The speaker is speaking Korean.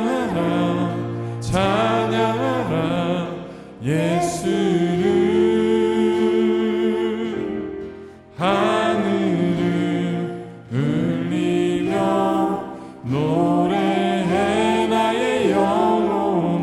찬양하라 찬양하라 예수를 하늘을 울리며 노